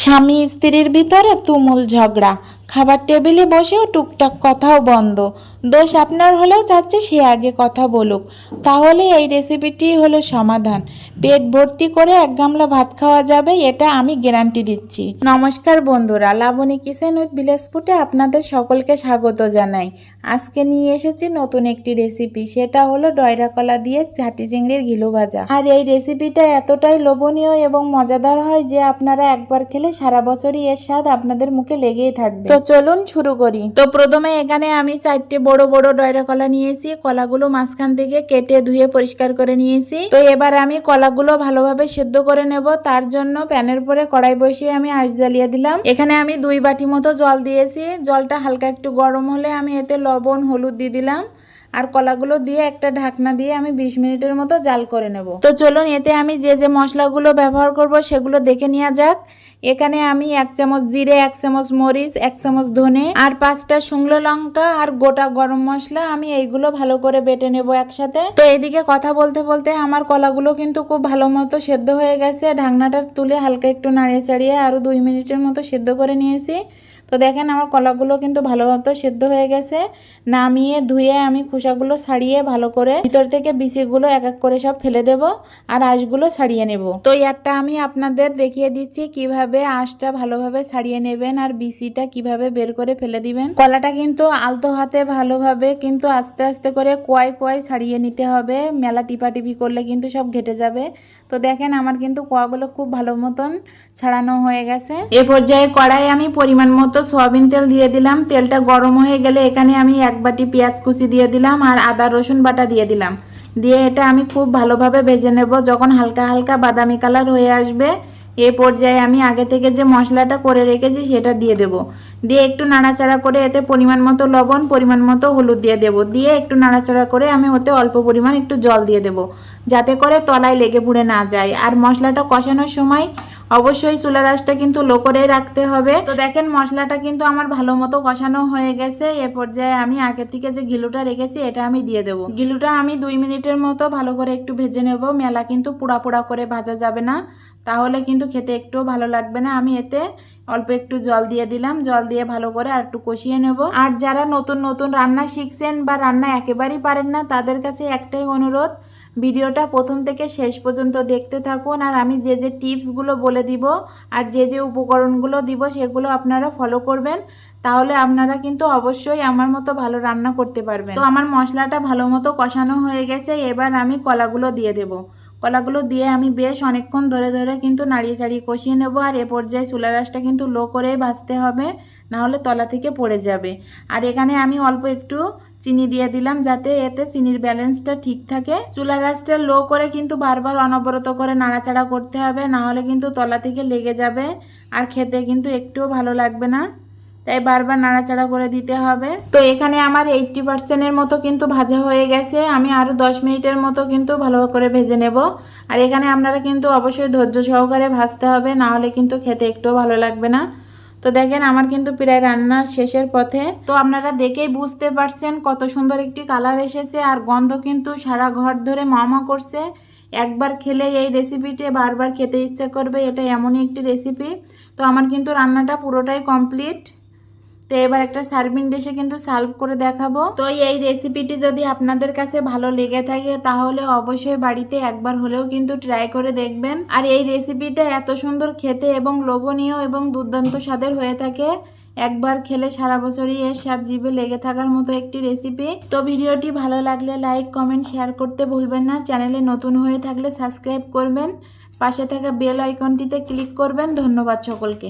স্বামী স্ত্রীর ভিতরে তুমুল ঝগড়া। খাবার টেবিলে বসেও টুকটাক কথাও বন্ধ। দোষ আপনার হলেও চাচ্ছে সে আগে কথা বলুক। তাহলে এই রেসিপিটি হলো সমাধান। পেট ভর্তি করে এক গামলা ভাত খাওয়া যাবে, এটা আমি গ্যারান্টি দিচ্ছি। নমস্কার বন্ধুরা, লাবণী কিচেন উইথ ফুটে আপনাদের সকলকে স্বাগত জানাই। আজকে নিয়ে এসেছি নতুন একটি রেসিপি সেটা হলো ডয়রা কলা দিয়ে ঝাটি চিংড়ির ঘিলু ভাজা। আর এই রেসিপিটা এতটাই লোভনীয় এবং মজাদার হয় যে আপনারা একবার খেলে সারা বছরই এর স্বাদ আপনাদের মুখে লেগেই থাকবে। তো চলুন শুরু করি। তো প্রথমে এখানে আমি চারটে বড় বড় ডয়রা কলা নিয়েছি, কলাগুলো মাঝখান থেকে কেটে ধুয়ে পরিষ্কার করে নিয়েছি। তো এবার আমি কলাগুলো ভালোভাবে সেদ্ধ করে নেব, তার জন্য প্যানের পরে কড়াই বসিয়ে আমি আঁশ জ্বালিয়ে দিলাম। এখানে আমি দুই বাটি মতো জল দিয়েছি, জলটা হালকা একটু গরম হলে আমি এতে লবণ, হলুদ দিয়ে দিলাম। আর কলাগুলো দিয়ে একটা ঢাকনা দিয়ে আমি বিশ মিনিটের মতো জাল করে নেব। তো চলুন, এতে আমি যে যে মশলাগুলো ব্যবহার করব সেগুলো দেখে নেওয়া যাক। এখানে আমি এক চামচ জিরে, এক চামচ মরিচ, এক চামচ ধনে আর পাঁচটা শুকনো লঙ্কা আর গোটা গরম মশলা আমি এইগুলো ভালো করে বেটে নেব একসাথে। তো এদিকে কথা বলতে বলতে আমার কলাগুলো কিন্তু খুব ভালো মতো সেদ্ধ হয়ে গেছে। ঢাকনাটা তুলে হালকা একটু নাড়িয়ে চাড়িয়ে আরও দুই মিনিটের মতো সেদ্ধ করে নিয়েছি। তো দেখেন আমার কলাগুলো কিন্তু ভালো মতো সেদ্ধ হয়ে গেছে। নামিয়ে ধুয়ে আমি খোসাগুলো ছাড়িয়ে ভালো করে ভিতর থেকে বিচিগুলো এক এক করে সব ফেলে দেব আর আঁশগুলো ছাড়িয়ে নেব। তো একটা আমি আপনাদের দেখিয়ে দিচ্ছি কীভাবে আঁশটা ভালোভাবে ছাড়িয়ে নেবেন আর বিচিটা কীভাবে বের করে ফেলে দিবেন। কলাটা কিন্তু আলতো হাতে ভালোভাবে কিন্তু আস্তে আস্তে করে কোয়াই কোয়াই ছাড়িয়ে নিতে হবে। মেলা টিপাটিপি করলে কিন্তু সব ঘেটে যাবে। তো দেখেন আমার কিন্তু কোয়াগুলো খুব ভালো মতন ছাড়ানো হয়ে গেছে। এ পর্যায়ে কড়াই আমি পরিমাণ মতো সয়াবিন তেল দিয়ে দিলাম। তেলটা গরম হয়ে গেলে এখানে আমি এক বাটি পেঁয়াজ কুচি দিয়ে দিলাম আর আদা, রসুন বাটা দিয়ে দিলাম। দিয়ে এটা আমি খুব ভালোভাবে ভেজে নেব। যখন হালকা হালকা বাদামি কালার হয়ে আসবে, এ পর্যায়ে আমি আগে থেকে যে মশলাটা করে রেখেছি সেটা দিয়ে দেব। দিয়ে একটু নাড়াচাড়া করে এতে পরিমাণ মতো লবণ, পরিমাণ মতো হলুদ দিয়ে দেব। দিয়ে একটু নাড়াচাড়া করে আমি ওতে অল্প পরিমাণ একটু জল দিয়ে দেব। যাতে করে তলায় লেগে পুড়ে না যায়। আর মশলাটা কষানোর সময় অবশ্যই চুলা রাসটা কিন্তু লো করেই রাখতে হবে। তো দেখেন মশলাটা কিন্তু আমার ভালো মতো কষানো হয়ে গেছে। এ পর্যায়ে আমি আগে থেকে যে গিলুটা রেখেছি, এটা আমি দিয়ে দেবো। গিলুটা আমি দুই মিনিটের মতো ভালো করে একটু ভেজে নেব। মেলা কিন্তু পোড়া পোড়া করে ভাজা যাবে না। তাহলে কিন্তু খেতে একটুও ভালো লাগবে না। আমি এতে অল্প একটু জল দিয়ে দিলাম। জল দিয়ে ভালো করে আর একটু কষিয়ে নেব। আর যারা নতুন নতুন রান্না শিখছেন বা রান্না একেবারেই পারেন না, তাদের কাছে একটাই অনুরোধ ভিডিওটা প্রথম থেকে শেষ পর্যন্ত দেখতে থাকুন আর আমি যে যে টিপসগুলো বলে দিব আর যে যে উপকরণগুলো দিব সেগুলো আপনারা ফলো করবেন। তাহলে আপনারা কিন্তু অবশ্যই আমার মতো ভালো রান্না করতে পারবেন। তো আমার মশলাটা ভালো মতো কষানো হয়ে গেছে, এবার আমি কলাগুলো দিয়ে দেব। কলাগুলো দিয়ে আমি বেশ অনেকক্ষণ ধরে ধরে কিন্তু নাড়িয়ে চাড়িয়ে কষিয়ে নেব আর এ পর্যায়ে চুলা রাসটা কিন্তু লো করেই ভাজতে হবে না হলে তলা থেকে পড়ে যাবে। আর এখানে আমি অল্প একটু চিনি দিয়ে দিলাম যাতে এতে চিনির ব্যালেন্সটা ঠিক থাকে। চুলা রাসটা লো করে কিন্তু বারবার অনবরত করে নাড়াচাড়া করতে হবে না হলে কিন্তু তলা থেকে লেগে যাবে আর খেতে কিন্তু একটুও ভালো লাগবে না। তাই বারবার নাড়াচাড়া করে দিতে হবে। তো এখানে আমার এইটটি পার্সেন্টের মতো কিন্তু ভাজা হয়ে গেছে। আমি আরও দশ মিনিটের মতো কিন্তু ভালো করে ভেজে নেব। আর এখানে আপনারা কিন্তু অবশ্যই ধৈর্য সহকারে ভাজতে হবে, না হলে কিন্তু খেতে একটুও ভালো লাগবে না। তো দেখেন আমার কিন্তু প্রায় রান্নার শেষের পথে। তো আপনারা দেখেই বুঝতে পারছেন কত সুন্দর একটি কালার এসেছে, আর গন্ধ কিন্তু সারা ঘর ধরে মামা করছে। একবার খেলে এই রেসিপিটি বারবার খেতে ইচ্ছে করবে এটা এমনই একটি রেসিপি তো আমার কিন্তু রান্নাটা পুরোটাই কমপ্লিট তো এবার একটা সার্ভিং ডিশে কিন্তু সার্ভ করে দেখাবো। তো এই রেসিপিটি যদি আপনাদের কাছে ভালো লেগে থাকে, তাহলে অবশ্যই বাড়িতে একবার হলেও কিন্তু ট্রাই করে দেখবেন। আর এই রেসিপিটা এত সুন্দর খেতে এবং লোভনীয় এবং দুর্দান্ত স্বাদের হয়ে থাকে। একবার খেলে সারা বছরই এর স্বাদ জিভে লেগে থাকার মতো একটি রেসিপি তো ভিডিওটি ভালো লাগলে লাইক কমেন্ট শেয়ার করতে ভুলবেন না। চ্যানেলে নতুন হয়ে থাকলে সাবস্ক্রাইব করবেন। পাশে থাকা বেল আইকনটিতে ক্লিক করবেন। ধন্যবাদ সকলকে।